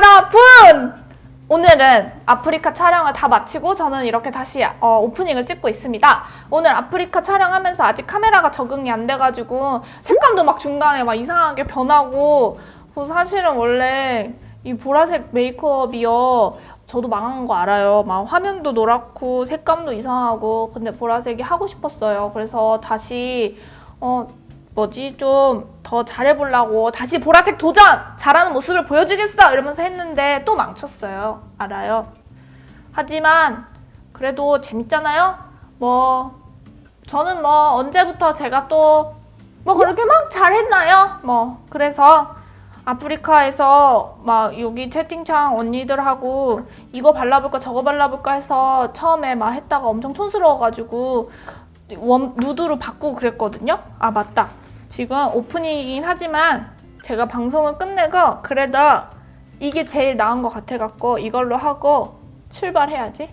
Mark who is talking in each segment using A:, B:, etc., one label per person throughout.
A: 여러분! 오늘은 아프리카 촬영을 다 마치고 저는 이렇게 다시 어, 오프닝을 찍고 있습니다. 오늘 아프리카 촬영하면서 아직 카메라가 적응이 안 돼가지고 색감도 막 중간에 막 이상하게 변하고 뭐 사실은 원래 이 보라색 메이크업이요. 저도 망한 거 알아요. 막 화면도 노랗고 색감도 이상하고 근데 보라색이 하고 싶었어요. 그래서 다시 어 뭐지? 좀 더 잘해보려고 다시 보라색 도전! 잘하는 모습을 보여주겠어! 이러면서 했는데 또 망쳤어요. 알아요? 하지만 그래도 재밌잖아요? 뭐 저는 뭐 언제부터 제가 또 뭐 그렇게 막 잘했나요? 뭐 그래서 아프리카에서 막 여기 채팅창 언니들하고 이거 발라볼까 저거 발라볼까 해서 처음에 막 했다가 엄청 촌스러워가지고 원, 누드로 바꾸고 그랬거든요. 아 맞다. 지금 오프닝이긴 하지만 제가 방송을 끝내고 그래도 이게 제일 나은 것 같아갖고 이걸로 하고 출발해야지.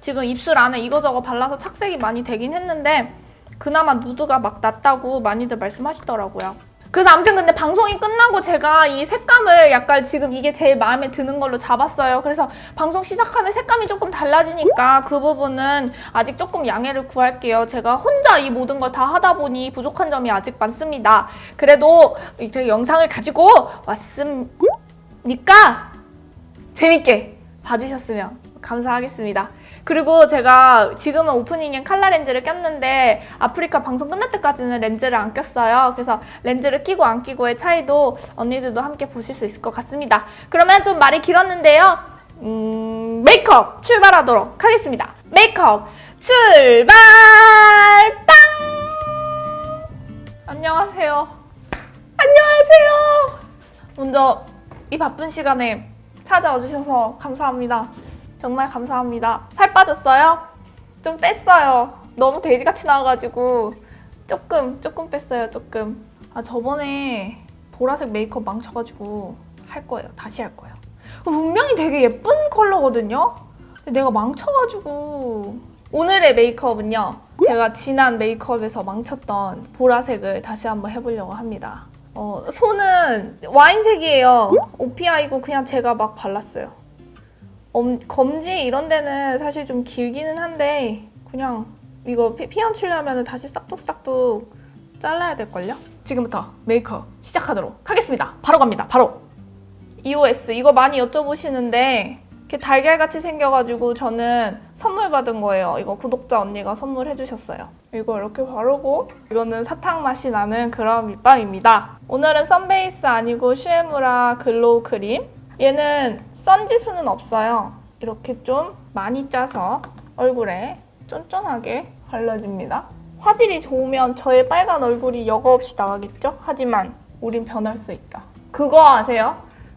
A: 지금 입술 안에 이거저거 발라서 착색이 많이 되긴 했는데 그나마 누드가 막 낫다고 많이들 말씀하시더라고요. 그래서 아무튼 근데 방송이 끝나고 제가 이 색감을 약간 지금 이게 제일 마음에 드는 걸로 잡았어요. 그래서 방송 시작하면 색감이 조금 달라지니까 그 부분은 아직 조금 양해를 구할게요. 제가 혼자 이 모든 걸 다 하다 보니 부족한 점이 아직 많습니다. 그래도 이렇게 영상을 가지고 왔으니까 재밌게 봐주셨으면 감사하겠습니다. 그리고 제가 지금은 오프닝에 칼라 렌즈를 꼈는데 아프리카 방송 끝날 때까지는 렌즈를 안 꼈어요. 그래서 렌즈를 끼고 안 끼고의 차이도 언니들도 함께 보실 수 있을 것 같습니다. 그러면 좀 말이 길었는데요. 음, 메이크업 출발하도록 하겠습니다. 메이크업 출발! 빵! 안녕하세요. 안녕하세요. 먼저 이 바쁜 시간에 찾아와 주셔서 감사합니다. 정말 감사합니다. 살 빠졌어요? 좀 뺐어요. 너무 돼지같이 나와가지고 조금 조금 뺐어요. 조금. 아 저번에 보라색 메이크업 망쳐가지고 할 거예요. 다시 할 거예요. 분명히 되게 예쁜 컬러거든요. 근데 내가 망쳐가지고 오늘의 메이크업은요. 제가 지난 메이크업에서 망쳤던 보라색을 다시 한번 해보려고 합니다. 어, 손은 와인색이에요. 오피아이고 그냥 제가 막 발랐어요. 엄, 검지 이런 데는 사실 좀 길기는 한데 그냥 이거 피, 피연 치려면 다시 싹둑싹둑 잘라야 될걸요? 지금부터 메이크업 시작하도록 하겠습니다. 바로 갑니다. 바로 EOS 이거 많이 여쭤보시는데 이렇게 달걀같이 생겨가지고 저는 선물 받은 거예요. 이거 구독자 언니가 선물해 주셨어요. 이거 이렇게 바르고 이거는 사탕 맛이 나는 그런 립밤입니다. 오늘은 선베이스 아니고 슈에무라 글로우 크림. 얘는 선지수는 없어요. 이렇게 좀 많이 짜서 얼굴에 쫀쫀하게 발라줍니다. 화질이 좋으면 저의 빨간 얼굴이 여과 없이 나가겠죠? 하지만 우린 변할 수 있다. 그거 아세요?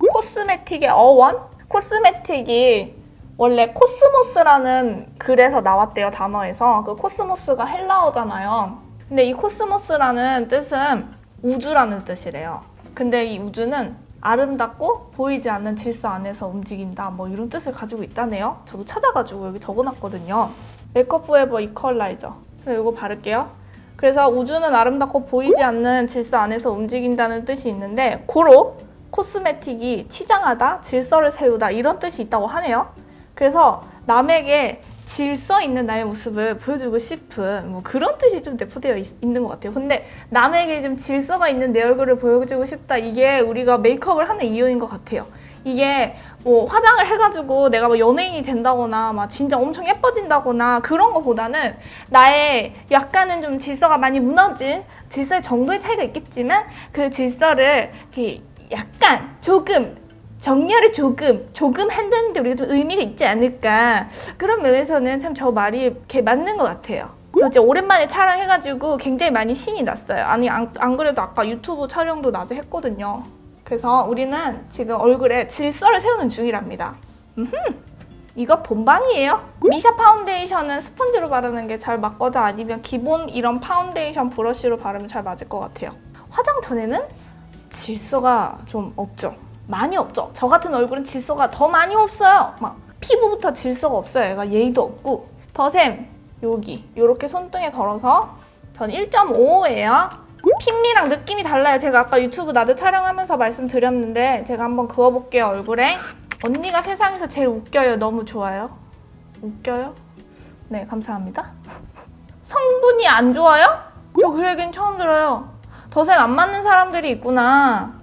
A: 코스메틱의 어원? 코스메틱이 원래 코스모스라는 글에서 나왔대요, 단어에서. 그 코스모스가 헬라어잖아요. 근데 이 코스모스라는 뜻은 우주라는 뜻이래요. 근데 이 우주는 아름답고 보이지 않는 질서 안에서 움직인다. 뭐 이런 뜻을 가지고 있다네요. 저도 찾아가지고 여기 적어놨거든요. 메이크업 포에버 이퀄라이저. 그래서 이거 바를게요. 그래서 우주는 아름답고 보이지 않는 질서 안에서 움직인다는 뜻이 있는데 고로 코스메틱이 치장하다, 질서를 세우다 이런 뜻이 있다고 하네요. 그래서 남에게 질서 있는 나의 모습을 보여주고 싶은 뭐 그런 뜻이 좀 내포되어 있, 있는 것 같아요. 근데 남에게 좀 질서가 있는 내 얼굴을 보여주고 싶다 이게 우리가 메이크업을 하는 이유인 것 같아요. 이게 뭐 화장을 해가지고 내가 뭐 연예인이 된다거나 막 진짜 엄청 예뻐진다거나 그런 거보다는 나의 약간은 좀 질서가 많이 무너진 질서의 정도의 차이가 있겠지만 그 질서를 이렇게 약간 조금 정렬을 조금 조금 한다는데 우리가 좀 의미가 있지 않을까 그런 면에서는 참 저 말이 이렇게 맞는 것 같아요. 저 진짜 오랜만에 촬영해가지고 굉장히 많이 신이 났어요. 아니 안, 안 그래도 아까 유튜브 촬영도 낮에 했거든요. 그래서 우리는 지금 얼굴에 질서를 세우는 중이랍니다. 음흠. 이거 본방이에요. 미샤 파운데이션은 스펀지로 바르는 게 잘 맞거든 아니면 기본 이런 파운데이션 브러쉬로 바르면 잘 맞을 것 같아요. 화장 전에는 질서가 좀 없죠. 많이 없죠. 저 같은 얼굴은 질서가 더 많이 없어요. 막 피부부터 질서가 없어요. 얘가 예의도 없고. 더샘 여기 이렇게 손등에 덜어서 전 1.55예요. 핀미랑 느낌이 달라요. 제가 아까 유튜브 나도 촬영하면서 말씀드렸는데 제가 한번 그어볼게요 얼굴에. 언니가 세상에서 제일 웃겨요. 너무 좋아요. 웃겨요? 네, 감사합니다. 성분이 안 좋아요? 저 그 얘기는 처음 들어요. 더셈 안 맞는 사람들이 있구나.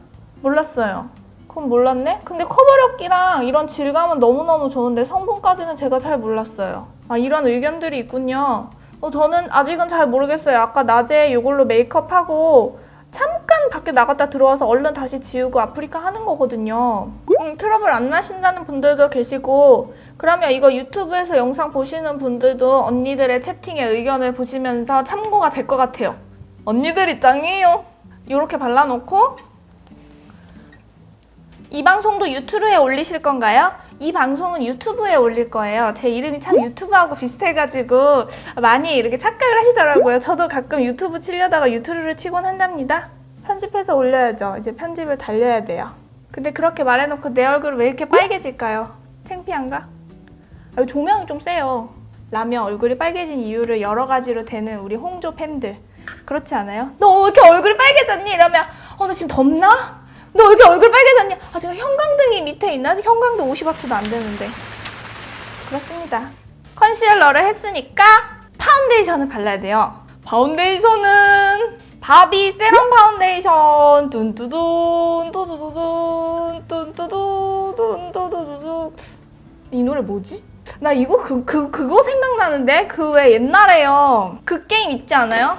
A: 몰랐어요. 그건 몰랐네? 근데 커버력이랑 이런 질감은 너무너무 좋은데 성분까지는 제가 잘 몰랐어요. 아, 이런 의견들이 있군요. 어, 저는 아직은 잘 모르겠어요. 아까 낮에 이걸로 메이크업하고 잠깐 밖에 나갔다 들어와서 얼른 다시 지우고 아프리카 하는 거거든요. 음, 트러블 안 나신다는 분들도 계시고 그러면 이거 유튜브에서 영상 보시는 분들도 언니들의 채팅의 의견을 보시면서 참고가 될 것 같아요. 언니들 입장이에요. 이렇게 발라놓고 이 방송도 유튜브에 올리실 건가요? 이 방송은 유튜브에 올릴 거예요. 제 이름이 참 유튜브하고 비슷해가지고 많이 이렇게 착각을 하시더라고요. 저도 가끔 유튜브 치려다가 유튜브를 치곤 한답니다. 편집해서 올려야죠. 이제 편집을 달려야 돼요. 근데 그렇게 말해놓고 내 얼굴 왜 이렇게 빨개질까요? 창피한가? 아, 조명이 좀 세요. 라면 얼굴이 빨개진 이유를 여러 가지로 되는 우리 홍조 팬들. 그렇지 않아요? 너 왜 이렇게 얼굴이 빨개졌니? 이러면 어, 너 지금 덥나? 너 왜 이렇게 얼굴 빨개졌니? 아, 지금 형광등이 밑에 있나? 형광등 50W도 안 되는데. 그렇습니다. 컨실러를 했으니까 파운데이션을 발라야 돼요. 파운데이션은 바비 세럼 파운데이션 뚠뚜둔 뚜두두둔 뚠뚜두 뚠뚜두두두 이 노래 뭐지? 나 이거 그, 그, 그거 생각나는데 그 왜 옛날에요 그 게임 있지 않아요?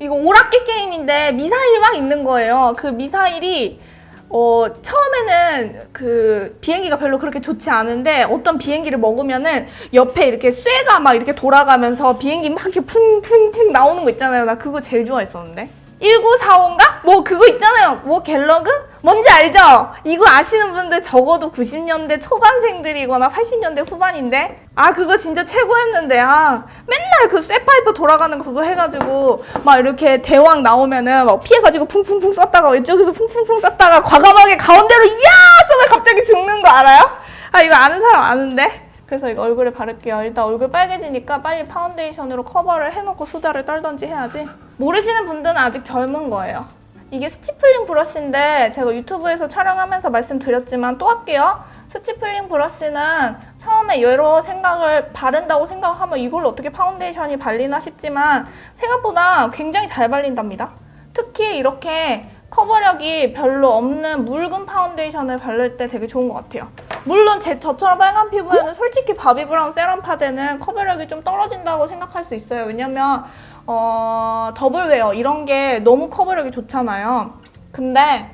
A: 이거 오락기 게임인데 미사일이 막 있는 거예요 그 미사일이 어, 처음에는 그 비행기가 별로 그렇게 좋지 않은데 어떤 비행기를 먹으면은 옆에 이렇게 쇠가 막 이렇게 돌아가면서 비행기 막 이렇게 쿵쿵쿵 나오는 거 있잖아요. 나 그거 제일 좋아했었는데. 1945인가? 뭐 그거 있잖아요. 뭐 갤러그? 뭔지 알죠? 이거 아시는 분들 적어도 90년대 초반생들이거나 80년대 후반인데. 아 그거 진짜 최고였는데 아 맨날 그 쇠파이프 돌아가는 그거 해가지고 막 이렇게 대왕 나오면은 막 피해가지고 쿵쿵쿵 쐈다가 이쪽에서 쿵쿵쿵 쐈다가 과감하게 가운데로 이야 쏘면 갑자기 죽는 거 알아요? 아 이거 아는 사람 아는데? 그래서 이거 얼굴에 바를게요. 일단 얼굴 빨개지니까 빨리 파운데이션으로 커버를 해놓고 수다를 떨던지 해야지. 모르시는 분들은 아직 젊은 거예요. 이게 스티플링 브러쉬인데 제가 유튜브에서 촬영하면서 말씀드렸지만 또 할게요. 스티플링 브러쉬는 처음에 여러 생각을 바른다고 생각하면 이걸 어떻게 파운데이션이 발리나 싶지만 생각보다 굉장히 잘 발린답니다. 특히 이렇게 커버력이 별로 없는 묽은 파운데이션을 바를 때 되게 좋은 것 같아요. 물론 제 저처럼 빨간 피부에는 솔직히 바비 브라운 세럼 파데는 커버력이 좀 떨어진다고 생각할 수 있어요. 왜냐면 어, 더블웨어 이런 게 너무 커버력이 좋잖아요. 근데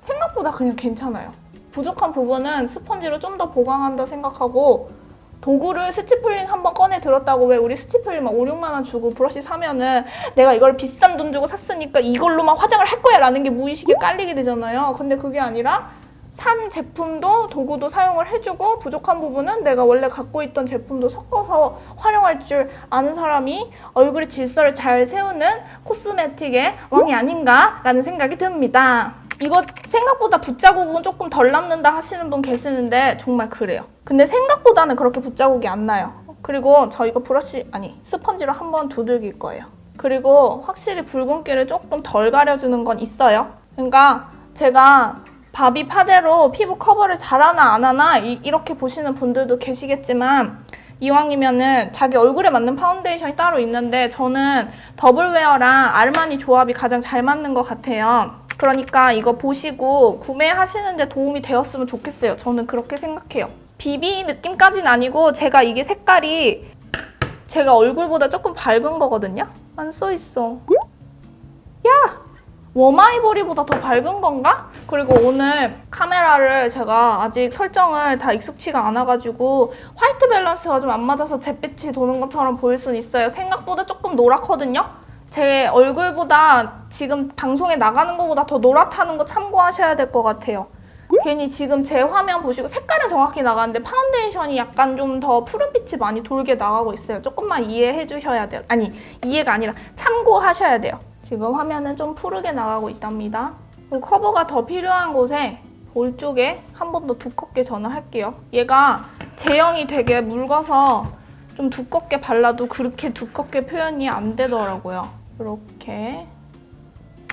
A: 생각보다 그냥 괜찮아요. 부족한 부분은 스펀지로 좀 더 보강한다 생각하고 도구를 스티플링 한번 꺼내 들었다고 왜 우리 스티플링 막 5, 6만 원 주고 브러쉬 사면은 내가 이걸 비싼 돈 주고 샀으니까 이걸로만 화장을 할 거야 라는 게 무의식에 깔리게 되잖아요. 근데 그게 아니라 산 제품도 도구도 사용을 해주고 부족한 부분은 내가 원래 갖고 있던 제품도 섞어서 활용할 줄 아는 사람이 얼굴의 질서를 잘 세우는 코스메틱의 왕이 아닌가라는 생각이 듭니다. 이거 생각보다 붓자국은 조금 덜 남는다 하시는 분 계시는데 정말 그래요. 근데 생각보다는 그렇게 붓자국이 안 나요. 그리고 저 이거 브러쉬 아니 스펀지로 한번 두들길 거예요. 그리고 확실히 붉은기를 조금 덜 가려주는 건 있어요. 그러니까 제가 바비 파데로 피부 커버를 잘하나 안 하나 이, 이렇게 보시는 분들도 계시겠지만 이왕이면은 자기 얼굴에 맞는 파운데이션이 따로 있는데 저는 더블웨어랑 아르마니 조합이 가장 잘 맞는 것 같아요. 그러니까 이거 보시고 구매하시는데 도움이 되었으면 좋겠어요. 저는 그렇게 생각해요. 비비 느낌까진 아니고 제가 이게 색깔이 제가 얼굴보다 조금 밝은 거거든요. 안 써 있어. 야! 워마이보리보다 더 밝은 건가? 그리고 오늘 카메라를 제가 아직 설정을 다 익숙치가 않아가지고 화이트 밸런스가 좀 안 맞아서 잿빛이 도는 것처럼 보일 수는 있어요. 생각보다 조금 노랗거든요? 제 얼굴보다 지금 방송에 나가는 것보다 더 노랗다는 거 참고하셔야 될 것 같아요. 괜히 지금 제 화면 보시고 색깔은 정확히 나가는데 파운데이션이 약간 좀 더 푸른빛이 많이 돌게 나가고 있어요. 조금만 이해해 주셔야 돼요. 아니, 이해가 아니라 참고하셔야 돼요. 지금 화면은 좀 푸르게 나가고 있답니다. 커버가 더 필요한 곳에 볼 쪽에 한 번 더 두껍게 전화할게요. 얘가 제형이 되게 묽어서 좀 두껍게 발라도 그렇게 두껍게 표현이 안 되더라고요. 이렇게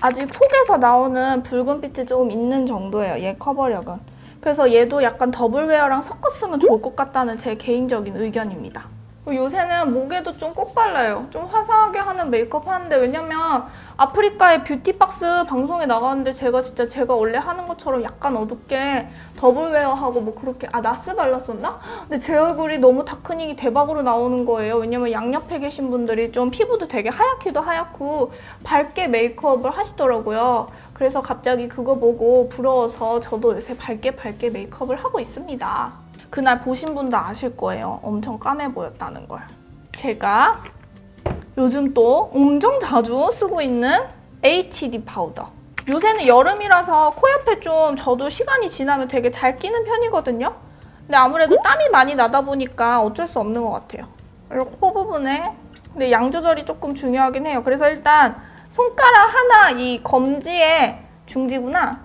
A: 아직 속에서 나오는 붉은빛이 좀 있는 정도예요. 얘 커버력은. 그래서 얘도 약간 더블웨어랑 섞었으면 좋을 것 같다는 제 개인적인 의견입니다. 그리고 요새는 목에도 좀 꼭 발라요. 좀 화사하게 하는 메이크업 하는데 왜냐면 아프리카의 뷰티박스 방송에 나가는데 제가 진짜 제가 원래 하는 것처럼 약간 어둡게 더블웨어하고 뭐 그렇게 아 나스 발랐었나? 근데 제 얼굴이 너무 다크닝이 대박으로 나오는 거예요. 왜냐면 양옆에 계신 분들이 좀 피부도 되게 하얗기도 하얗고 밝게 메이크업을 하시더라고요. 그래서 갑자기 그거 보고 부러워서 저도 요새 밝게 밝게 메이크업을 하고 있습니다. 그날 보신 분도 아실 거예요. 엄청 까매 보였다는 걸. 제가 요즘 또 엄청 자주 쓰고 있는 HD 파우더. 요새는 여름이라서 코 옆에 좀 저도 시간이 지나면 되게 잘 끼는 편이거든요. 근데 아무래도 땀이 많이 나다 보니까 어쩔 수 없는 것 같아요. 그리고 코 부분에 근데 양 조절이 조금 중요하긴 해요. 그래서 일단 손가락 하나 이 검지의 중지구나.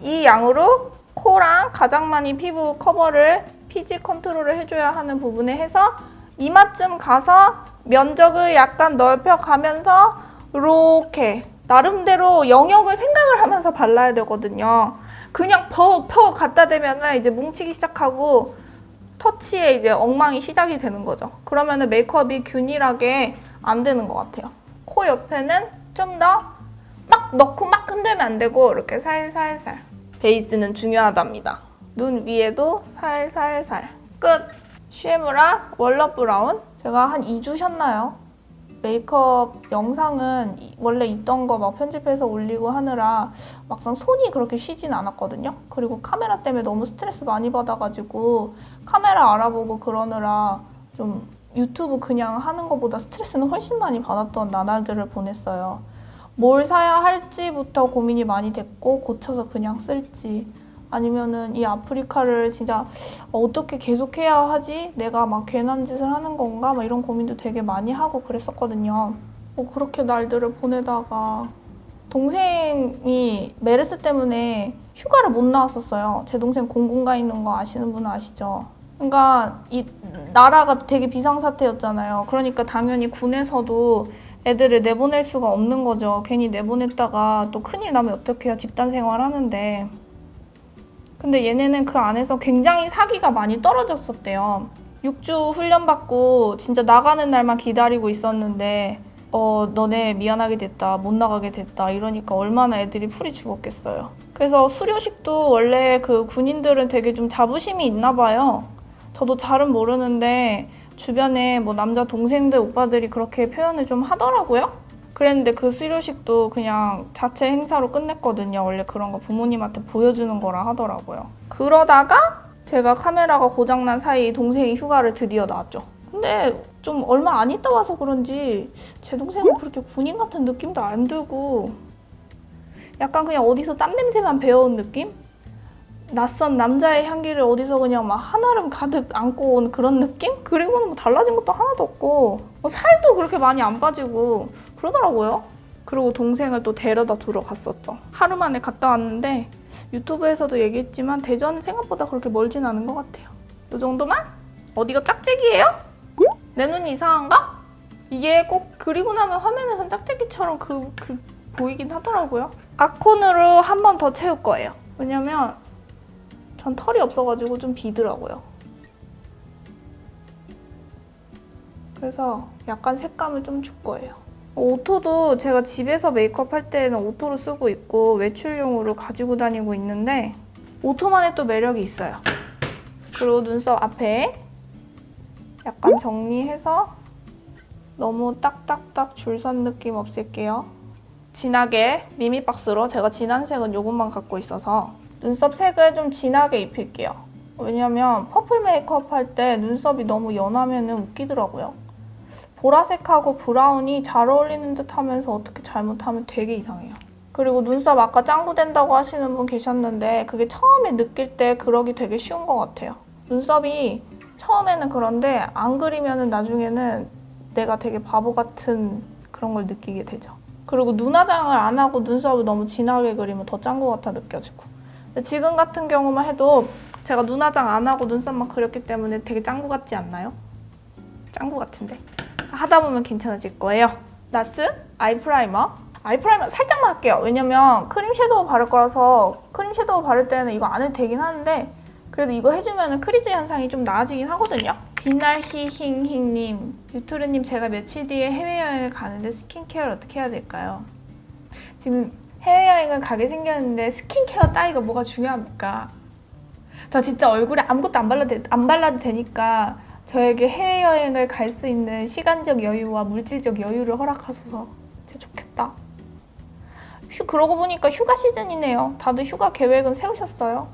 A: 이 양으로 코랑 가장 많이 피부 커버를 피지 컨트롤을 해줘야 하는 부분에 해서 이마쯤 가서 면적을 약간 넓혀가면서 이렇게 나름대로 영역을 생각을 하면서 발라야 되거든요. 그냥 퍼퍼 갖다 대면은 이제 뭉치기 시작하고 터치에 이제 엉망이 시작이 되는 거죠. 그러면은 메이크업이 균일하게 안 되는 것 같아요. 코 옆에는 좀 더 막 넣고 막 흔들면 안 되고 이렇게 살살살. 베이스는 중요하답니다. 눈 위에도 살살살. 끝. 쉬에무라 월러 브라운. 제가 한 2주 쉬었나요? 메이크업 영상은 이- 원래 있던 거 막 편집해서 올리고 하느라 막상 손이 그렇게 쉬진 않았거든요. 그리고 카메라 때문에 너무 스트레스 많이 받아가지고 카메라 알아보고 그러느라 좀 유튜브 그냥 하는 것보다 스트레스는 훨씬 많이 받았던 나날들을 보냈어요. 뭘 사야 할지부터 고민이 많이 됐고 고쳐서 그냥 쓸지 아니면은 이 아프리카를 진짜 어떻게 계속해야 하지? 내가 막 괜한 짓을 하는 건가? 막 이런 고민도 되게 많이 하고 그랬었거든요. 뭐 그렇게 날들을 보내다가 동생이 메르스 때문에 휴가를 못 나왔었어요. 제 동생 공군가 있는 거 아시는 분은 아시죠? 그러니까 이 나라가 되게 비상사태였잖아요. 그러니까 당연히 군에서도 애들을 내보낼 수가 없는 거죠. 괜히 내보냈다가 또 큰일 나면 어떡해요. 집단 생활 하는데. 근데 얘네는 그 안에서 굉장히 사기가 많이 떨어졌었대요. 6주 훈련 받고 진짜 나가는 날만 기다리고 있었는데 어 너네 미안하게 됐다 못 나가게 됐다 이러니까 얼마나 애들이 풀이 죽었겠어요. 그래서 수료식도 원래 그 군인들은 되게 좀 자부심이 있나 봐요. 저도 잘은 모르는데 주변에 뭐 남자 동생들 오빠들이 그렇게 표현을 좀 하더라고요. 그랬는데 그 수료식도 그냥 자체 행사로 끝냈거든요. 원래 그런 거 부모님한테 보여주는 거라 하더라고요. 그러다가 제가 카메라가 고장난 사이 동생이 휴가를 드디어 나왔죠. 근데 좀 얼마 안 있다 와서 그런지 제 동생은 그렇게 군인 같은 느낌도 안 들고 약간 그냥 어디서 땀 냄새만 배어온 느낌? 낯선 남자의 향기를 어디서 그냥 막 한아름 가득 안고 온 그런 느낌? 그리고는 뭐 달라진 것도 하나도 없고 뭐 살도 그렇게 많이 안 빠지고 그러더라고요. 그리고 동생을 또 데려다 두러 갔었죠. 하루 만에 갔다 왔는데 유튜브에서도 얘기했지만 대전은 생각보다 그렇게 멀진 않은 것 같아요. 이 정도만? 어디가 짝짝이에요? 내 눈이 이상한가? 이게 꼭 그리고 나면 화면에선 짝짝이처럼 그, 그 보이긴 하더라고요. 아콘으로 한 번 더 채울 거예요. 왜냐면 전 털이 없어가지고 좀 비더라고요. 그래서 약간 색감을 좀 줄 거예요. 오토도 제가 집에서 메이크업 할 때는 오토로 쓰고 있고 외출용으로 가지고 다니고 있는데 오토만의 또 매력이 있어요. 그리고 눈썹 앞에 약간 정리해서 너무 딱딱딱 줄 선 느낌 없앨게요. 진하게 미미박스로 제가 진한 색은 이것만 갖고 있어서 눈썹 색을 좀 진하게 입힐게요. 왜냐면 퍼플 메이크업 할 때 눈썹이 너무 연하면 웃기더라고요. 보라색하고 브라운이 잘 어울리는 듯 하면서 어떻게 잘못하면 되게 이상해요. 그리고 눈썹 아까 짱구 된다고 하시는 분 계셨는데 그게 처음에 느낄 때 그러기 되게 쉬운 것 같아요. 눈썹이 처음에는 그런데 안 그리면은 나중에는 내가 되게 바보 같은 그런 걸 느끼게 되죠. 그리고 눈화장을 안 하고 눈썹을 너무 진하게 그리면 더 짠 것 같아 느껴지고. 지금 같은 경우만 해도 제가 눈화장 안 하고 눈썹만 그렸기 때문에 되게 짱구 같지 않나요? 짱구 같은데. 하다 보면 괜찮아질 거예요. 나스 아이 프라이머. 아이 프라이머 살짝만 할게요. 왜냐면 크림 섀도우 바를 거라서 크림 섀도우 바를 때는 이거 안 해도 되긴 하는데 그래도 이거 해주면 크리즈 현상이 좀 나아지긴 하거든요. 빛날 히힝힝님, 유투르님 제가 며칠 뒤에 해외여행을 가는데 스킨케어를 어떻게 해야 될까요? 지금 해외여행을 가게 생겼는데 스킨케어 따위가 뭐가 중요합니까? 저 진짜 얼굴에 아무것도 안 발라도, 돼- 안 발라도 되니까 저에게 해외여행을 갈 수 있는 시간적 여유와 물질적 여유를 허락하셔서 진짜 좋겠다. 휴, 그러고 보니까 휴가 시즌이네요. 다들 휴가 계획은 세우셨어요?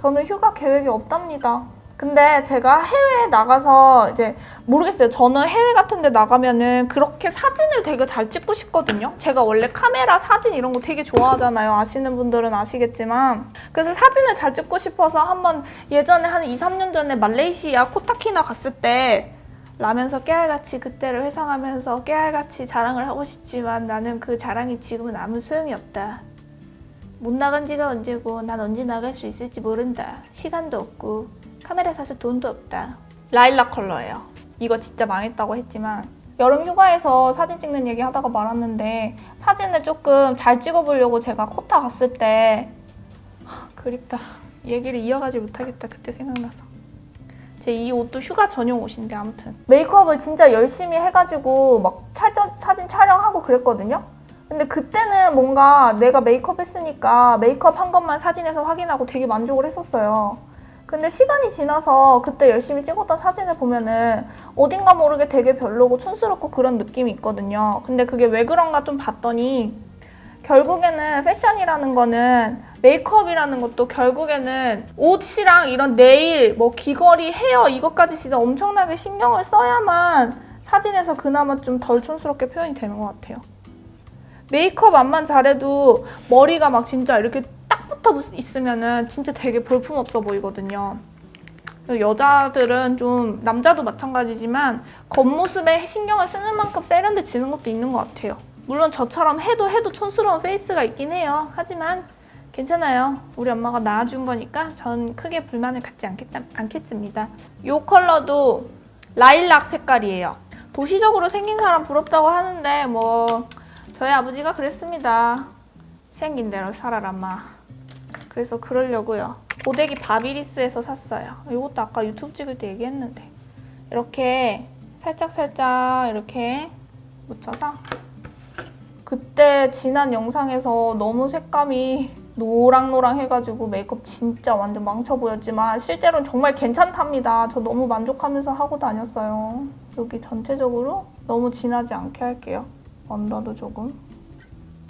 A: 저는 휴가 계획이 없답니다. 근데 제가 해외에 나가서 이제 모르겠어요. 저는 해외 같은 데 나가면은 그렇게 사진을 되게 잘 찍고 싶거든요. 제가 원래 카메라 사진 이런 거 되게 좋아하잖아요. 아시는 분들은 아시겠지만. 그래서 사진을 잘 찍고 싶어서 한번 예전에 한 2, 3년 전에 말레이시아 코타키나 갔을 때 라면서 깨알같이 그때를 회상하면서 깨알같이 자랑을 하고 싶지만 나는 그 자랑이 지금은 아무 소용이 없다. 못 나간 지가 언제고 난 언제 나갈 수 있을지 모른다. 시간도 없고 카메라 사실 돈도 없다. 라일락 컬러예요. 이거 진짜 망했다고 했지만 여름 휴가에서 사진 찍는 얘기 하다가 말았는데 사진을 조금 잘 찍어보려고 제가 코타 갔을 때 하, 그립다. 얘기를 이어가지 못하겠다. 그때 생각나서. 제 이 옷도 휴가 전용 옷인데 아무튼 메이크업을 진짜 열심히 해가지고 막 찰전, 사진 촬영하고 그랬거든요. 근데 그때는 뭔가 내가 메이크업 했으니까 메이크업 한 것만 사진에서 확인하고 되게 만족을 했었어요. 근데 시간이 지나서 그때 열심히 찍었던 사진을 보면은 어딘가 모르게 되게 별로고 촌스럽고 그런 느낌이 있거든요. 근데 그게 왜 그런가 좀 봤더니 결국에는 패션이라는 거는 메이크업이라는 것도 결국에는 옷이랑 이런 네일, 뭐 귀걸이, 헤어 이것까지 진짜 엄청나게 신경을 써야만 사진에서 그나마 좀 덜 촌스럽게 표현이 되는 것 같아요. 메이크업 안만 잘해도 머리가 막 진짜 이렇게 딱 붙어 있으면은 진짜 되게 볼품 없어 보이거든요. 여자들은 좀 남자도 마찬가지지만 겉모습에 신경을 쓰는 만큼 세련돼지는 것도 있는 것 같아요. 물론 저처럼 해도 해도 촌스러운 페이스가 있긴 해요. 하지만 괜찮아요. 우리 엄마가 낳아준 거니까 전 크게 불만을 갖지 않겠다, 않겠습니다. 이 컬러도 라일락 색깔이에요. 도시적으로 생긴 사람 부럽다고 하는데 뭐 저희 아버지가 그랬습니다. 생긴 대로 살아라 마. 그래서 그러려고요. 고데기 바비리스에서 샀어요. 이것도 아까 유튜브 찍을 때 얘기했는데 이렇게 살짝 살짝 이렇게 묻혀서 그때 지난 영상에서 너무 색감이 노랑노랑 해가지고 메이크업 진짜 완전 망쳐 보였지만 실제로는 정말 괜찮답니다. 저 너무 만족하면서 하고 다녔어요. 여기 전체적으로 너무 진하지 않게 할게요. 언더도 조금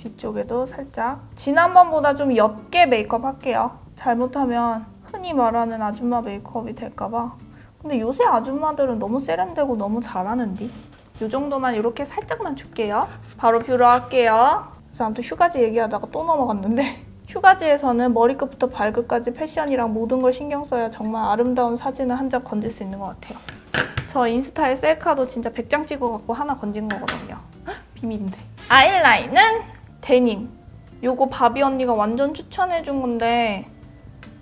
A: 뒤쪽에도 살짝 지난번보다 좀 옅게 메이크업 할게요. 잘못하면 흔히 말하는 아줌마 메이크업이 될까봐 근데 요새 아줌마들은 너무 세련되고 너무 잘하는디 이 정도만 이렇게 살짝만 줄게요. 바로 뷰러 할게요. 그래서 아무튼 휴가지 얘기하다가 또 넘어갔는데 휴가지에서는 머리끝부터 발끝까지 패션이랑 모든 걸 신경 써야 정말 아름다운 사진을 한 장 건질 수 있는 것 같아요. 저 인스타에 셀카도 진짜 100장 찍어갖고 하나 건진 거거든요. 헉, 비밀인데. 아이라인은 데님. 요거 바비 언니가 완전 추천해준 건데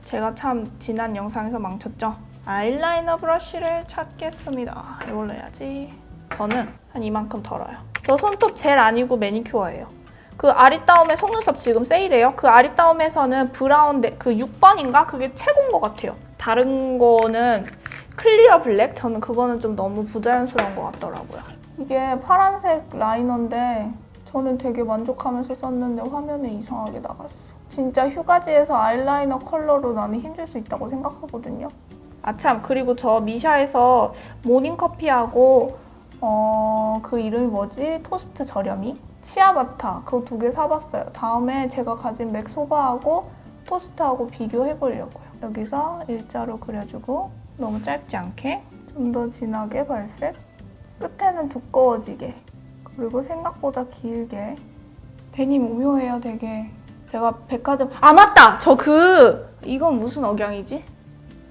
A: 제가 참 지난 영상에서 망쳤죠. 아이라이너 브러쉬를 찾겠습니다. 이걸로 해야지. 저는 한 이만큼 덜어요. 저 손톱 젤 아니고 매니큐어예요. 그 아리따움의 속눈썹 지금 세일해요. 그 아리따움에서는 브라운 네, 그 6번인가? 그게 최고인 것 같아요. 다른 거는 클리어 블랙? 저는 그거는 좀 너무 부자연스러운 것 같더라고요. 이게 파란색 라이너인데 저는 되게 만족하면서 썼는데 화면에 이상하게 나갔어. 진짜 휴가지에서 아이라이너 컬러로 나는 힘줄 수 있다고 생각하거든요. 아 참 그리고 저 미샤에서 모닝커피하고 어, 그 이름이 뭐지? 토스트 저렴이? 치아바타 그거 두 개 사봤어요. 다음에 제가 가진 맥소바하고 토스트하고 비교해 보려고요. 여기서 일자로 그려주고 너무 짧지 않게 좀 더 진하게 발색 끝에는 두꺼워지게 그리고 생각보다 길게 데님 오묘해요 되게 제가 백화점 아 맞다 저 그 이건 무슨 억양이지?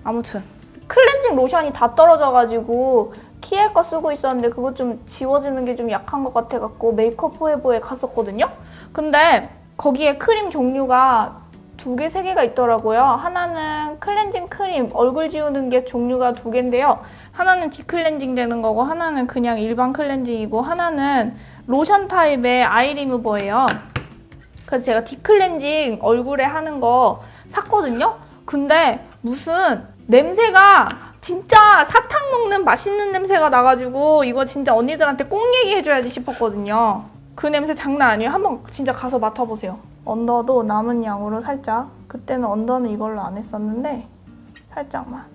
A: 아무튼 클렌징 로션이 다 떨어져가지고 키엘 거 쓰고 있었는데 그거 좀 지워지는 게 좀 약한 것 같아갖고 메이크업 포에버에 갔었거든요. 근데 거기에 크림 종류가 두 개, 세 개가 있더라고요. 하나는 클렌징 크림, 얼굴 지우는 게 종류가 두 개인데요. 하나는 디클렌징 되는 거고, 하나는 그냥 일반 클렌징이고, 하나는 로션 타입의 아이 리무버예요. 그래서 제가 디클렌징 얼굴에 하는 거 샀거든요. 근데 무슨 냄새가 진짜 사탕 먹는 맛있는 냄새가 나가지고 이거 진짜 언니들한테 꼭 얘기해줘야지 싶었거든요. 그 냄새 장난 아니에요. 한번 진짜 가서 맡아보세요. 언더도 남은 양으로 살짝. 그때는 언더는 이걸로 안 했었는데 살짝만.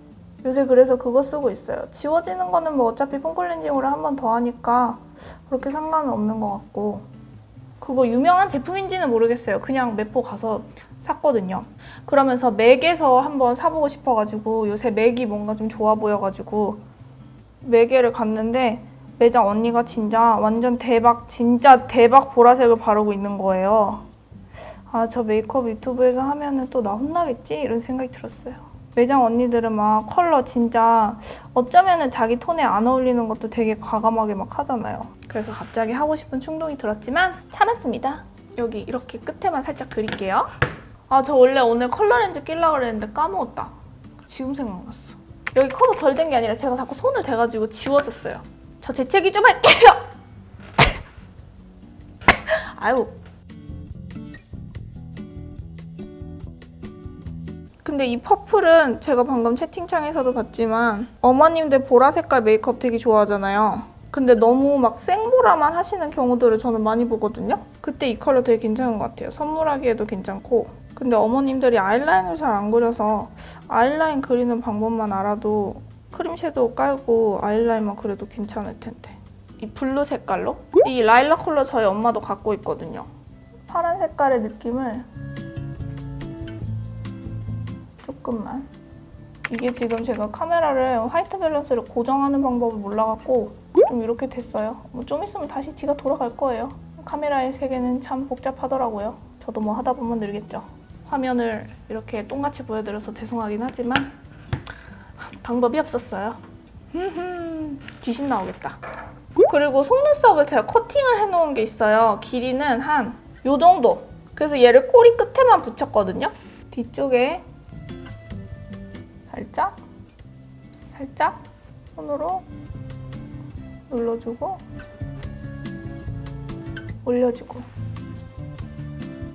A: 요새 그래서 그거 쓰고 있어요. 지워지는 거는 뭐 어차피 폼클렌징으로 한 번 더 하니까 그렇게 상관은 없는 것 같고 그거 유명한 제품인지는 모르겠어요. 그냥 매포 가서 샀거든요. 그러면서 맥에서 한번 사보고 싶어가지고 요새 맥이 뭔가 좀 좋아 보여가지고 맥에를 갔는데 매장 언니가 진짜 완전 대박 진짜 대박 보라색을 바르고 있는 거예요. 아 저 메이크업 유튜브에서 하면은 또 나 혼나겠지 이런 생각이 들었어요. 매장 언니들은 막 컬러 진짜 어쩌면은 자기 톤에 안 어울리는 것도 되게 과감하게 막 하잖아요. 그래서 갑자기 하고 싶은 충동이 들었지만 참았습니다. 여기 이렇게 끝에만 살짝 그릴게요. 아 저 원래 오늘 컬러 렌즈 끼려고 그랬는데 까먹었다. 지금 생각났어. 여기 커버 덜 된 게 아니라 제가 자꾸 손을 대가지고 지워졌어요. 저 재채기 좀 할게요. 아유. 근데 이 퍼플은 제가 방금 채팅창에서도 봤지만 어머님들 보라 색깔 메이크업 되게 좋아하잖아요. 근데 너무 막 생보라만 하시는 경우들을 저는 많이 보거든요. 그때 이 컬러 되게 괜찮은 것 같아요. 선물하기에도 괜찮고. 근데 어머님들이 아이라인을 잘 안 그려서 아이라인 그리는 방법만 알아도 크림 섀도우 깔고 아이라인만 그려도 괜찮을 텐데. 이 블루 색깔로? 이 라일락 컬러 저희 엄마도 갖고 있거든요. 파란 색깔의 느낌을 조금만. 이게 지금 제가 카메라를 화이트 밸런스를 고정하는 방법을 몰라갖고 좀 이렇게 됐어요. 뭐 좀 있으면 다시 지가 돌아갈 거예요. 카메라의 세계는 참 복잡하더라고요. 저도 뭐 하다 보면 늘겠죠. 화면을 이렇게 똥같이 보여드려서 죄송하긴 하지만 방법이 없었어요. 귀신 나오겠다. 그리고 속눈썹을 제가 커팅을 해놓은 게 있어요. 길이는 한 요 정도. 그래서 얘를 꼬리 끝에만 붙였거든요. 뒤쪽에 살짝, 살짝 손으로 눌러주고 올려주고.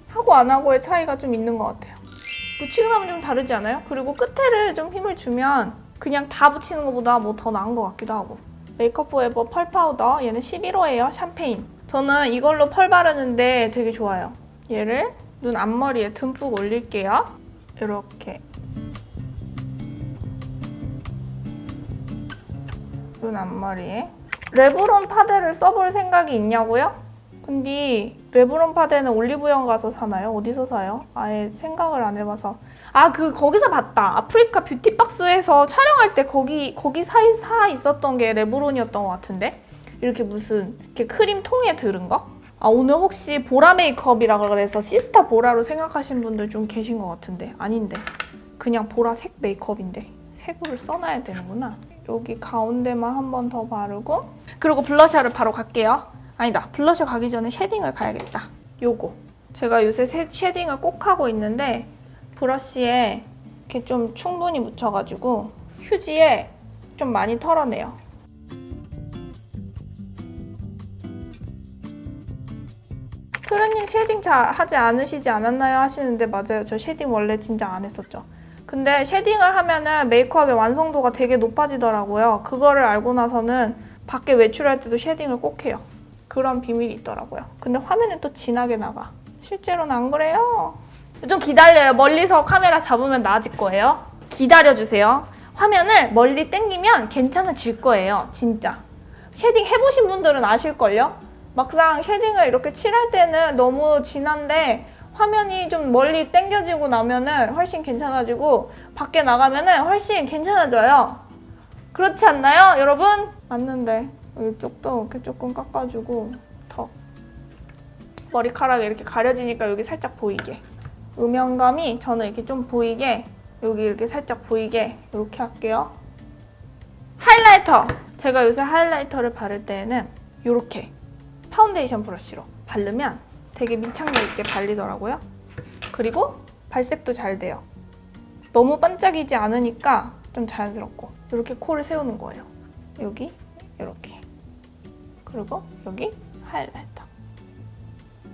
A: 하고 안 하고의 차이가 좀 있는 것 같아요. 붙이고 나면 좀 다르지 않아요? 그리고 끝에를 좀 힘을 주면 그냥 다 붙이는 것보다 뭐 더 나은 것 같기도 하고. 메이크업 포에버 펄 파우더 얘는 11호예요 샴페인. 저는 이걸로 펄 바르는데 되게 좋아요. 얘를 눈 앞머리에 듬뿍 올릴게요. 이렇게 눈 앞머리에 레브론 파데를 써볼 생각이 있냐고요? 근데 레브론 파데는 올리브영 가서 사나요? 어디서 사요? 아예 생각을 안 해봐서 아 그 거기서 봤다 아프리카 뷰티박스에서 촬영할 때 거기 거기 사이 사 있었던 게 레브론이었던 것 같은데 이렇게 무슨 이렇게 크림 통에 들은 거? 아 오늘 혹시 보라 메이크업이라 그래서 시스타 보라로 생각하신 분들 좀 계신 것 같은데 아닌데 그냥 보라색 메이크업인데 색으로 써놔야 되는구나 여기 가운데만 한 번 더 바르고 그리고 블러셔를 바로 갈게요 아니다 블러셔 가기 전에 쉐딩을 가야겠다 요거 제가 요새 새- 쉐딩을 꼭 하고 있는데 브러쉬에 이렇게 좀 충분히 묻혀가지고 휴지에 좀 많이 털어내요 트루님 쉐딩 잘 하지 않으시지 않았나요? 하시는데 맞아요. 저 쉐딩 원래 진짜 안 했었죠. 근데 쉐딩을 하면은 메이크업의 완성도가 되게 높아지더라고요. 그거를 알고 나서는 밖에 외출할 때도 쉐딩을 꼭 해요. 그런 비밀이 있더라고요. 근데 화면은 또 진하게 나가. 실제로는 안 그래요. 좀 기다려요. 멀리서 카메라 잡으면 나아질 거예요. 기다려주세요. 화면을 멀리 당기면 괜찮아질 거예요. 진짜. 쉐딩 해보신 분들은 아실걸요? 막상 쉐딩을 이렇게 칠할 때는 너무 진한데 화면이 좀 멀리 당겨지고 나면은 훨씬 괜찮아지고 밖에 나가면은 훨씬 괜찮아져요. 그렇지 않나요, 여러분? 맞는데 이쪽도 이렇게 조금 깎아주고 더 머리카락이 이렇게 가려지니까 여기 살짝 보이게 음영감이 저는 이렇게 좀 보이게 여기 이렇게 살짝 보이게 이렇게 할게요. 하이라이터! 제가 요새 하이라이터를 바를 때에는 이렇게 파운데이션 브러쉬로 바르면 되게 밀착력 있게 발리더라고요. 그리고 발색도 잘 돼요. 너무 반짝이지 않으니까 좀 자연스럽고 이렇게 코를 세우는 거예요. 여기 이렇게 그리고 여기 하이라이터.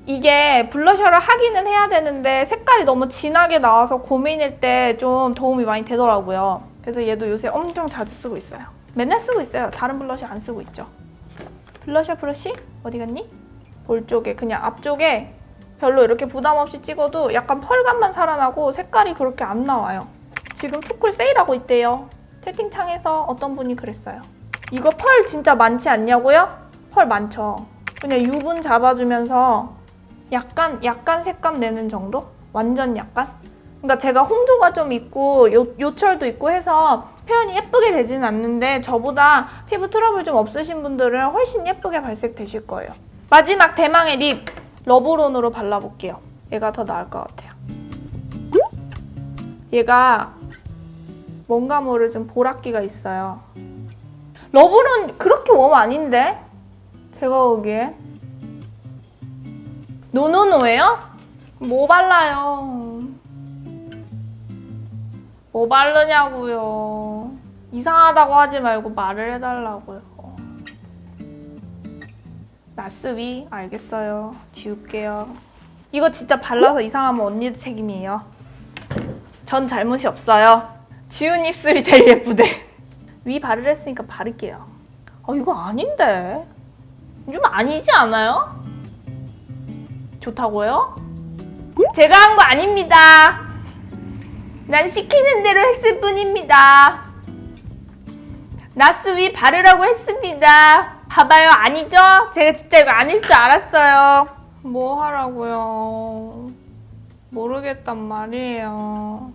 A: 이게 블러셔를 하기는 해야 되는데 색깔이 너무 진하게 나와서 고민일 때 좀 도움이 많이 되더라고요. 그래서 얘도 요새 엄청 자주 쓰고 있어요. 맨날 쓰고 있어요. 다른 블러셔 안 쓰고 있죠. 블러셔 브러쉬 어디 갔니? 볼 쪽에 그냥 앞쪽에 별로 이렇게 부담 없이 찍어도 약간 펄감만 살아나고 색깔이 그렇게 안 나와요. 지금 투쿨 세일하고 있대요. 채팅창에서 어떤 분이 그랬어요. 이거 펄 진짜 많지 않냐고요? 펄 많죠. 그냥 유분 잡아주면서 약간 약간 색감 내는 정도? 완전 약간? 그러니까 제가 홍조가 좀 있고 요, 요철도 있고 해서 표현이 예쁘게 되지는 않는데 저보다 피부 트러블 좀 없으신 분들은 훨씬 예쁘게 발색되실 거예요. 마지막 대망의 립 러브론으로 발라볼게요. 얘가 더 나을 것 같아요. 얘가 뭔가 모를 좀 보랏기가 있어요. 러브론 그렇게 웜 아닌데? 제가 보기엔 노노노예요? 뭐 발라요? 뭐 바르냐고요? 이상하다고 하지 말고 말을 해달라고요. 나스위 알겠어요. 지울게요. 이거 진짜 발라서 이상하면 언니들 책임이에요. 전 잘못이 없어요. 지운 입술이 제일 예쁘대. 위 바르려 했으니까 바를게요. 어 이거 아닌데. 좀 아니지 않아요? 좋다고요? 제가 한 거 아닙니다. 난 시키는 대로 했을 뿐입니다. 나스 위 바르라고 했습니다. 봐봐요, 아니죠? 제가 진짜 이거 아닐 줄 알았어요. 뭐 하라고요? 모르겠단 말이에요.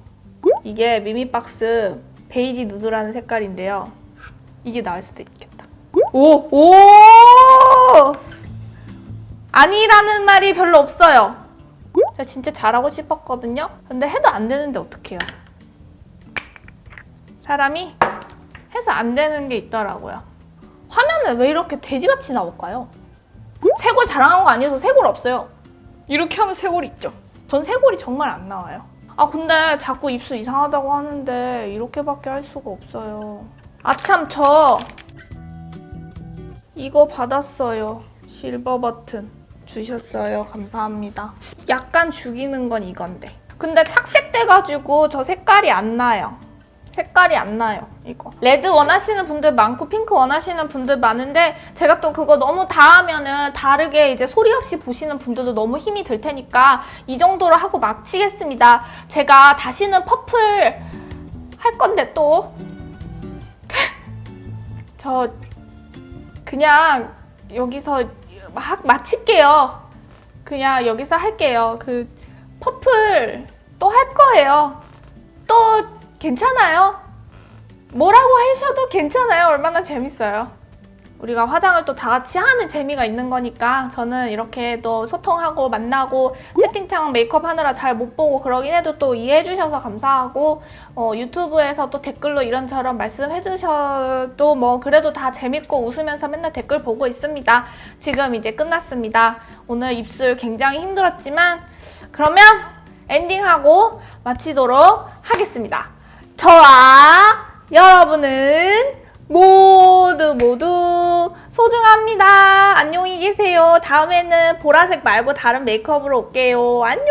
A: 이게 미미박스 베이지 누드라는 색깔인데요. 이게 나을 수도 있겠다. 오! 오! 아니라는 말이 별로 없어요. 제가 진짜 잘하고 싶었거든요. 근데 해도 안 되는데 어떡해요. 사람이 해서 안 되는 게 있더라고요. 화면에 왜 이렇게 돼지같이 나올까요? 쇄골 자랑한 거 아니어서 쇄골 없어요. 이렇게 하면 쇄골 있죠. 전 쇄골이 정말 안 나와요. 아 근데 자꾸 입술 이상하다고 하는데 이렇게밖에 할 수가 없어요. 아참 저 이거 받았어요. 실버 버튼 주셨어요. 감사합니다. 약간 죽이는 건 이건데. 근데 착색돼가지고 저 색깔이 안 나요. 색깔이 안 나요. 이거. 레드 원하시는 분들 많고 핑크 원하시는 분들 많은데 제가 또 그거 너무 다 하면은 다르게 이제 소리 없이 보시는 분들도 너무 힘이 들 테니까 이 정도로 하고 마치겠습니다. 제가 다시는 퍼플 할 건데 또. 저 그냥 여기서 막 마칠게요. 그냥 여기서 할게요. 그 퍼플 또 할 거예요. 또 괜찮아요. 뭐라고 하셔도 괜찮아요. 얼마나 재밌어요. 우리가 화장을 또 다 같이 하는 재미가 있는 거니까 저는 이렇게 또 소통하고 만나고 채팅창 메이크업 하느라 잘 못 보고 그러긴 해도 또 이해해 주셔서 감사하고 어, 유튜브에서 또 댓글로 이런저런 말씀해 주셔도 뭐 그래도 다 재밌고 웃으면서 맨날 댓글 보고 있습니다. 지금 이제 끝났습니다. 오늘 입술 굉장히 힘들었지만 그러면 엔딩하고 마치도록 하겠습니다. 저와 여러분은 모두 모두 소중합니다. 안녕히 계세요. 다음에는 보라색 말고 다른 메이크업으로 올게요. 안녕.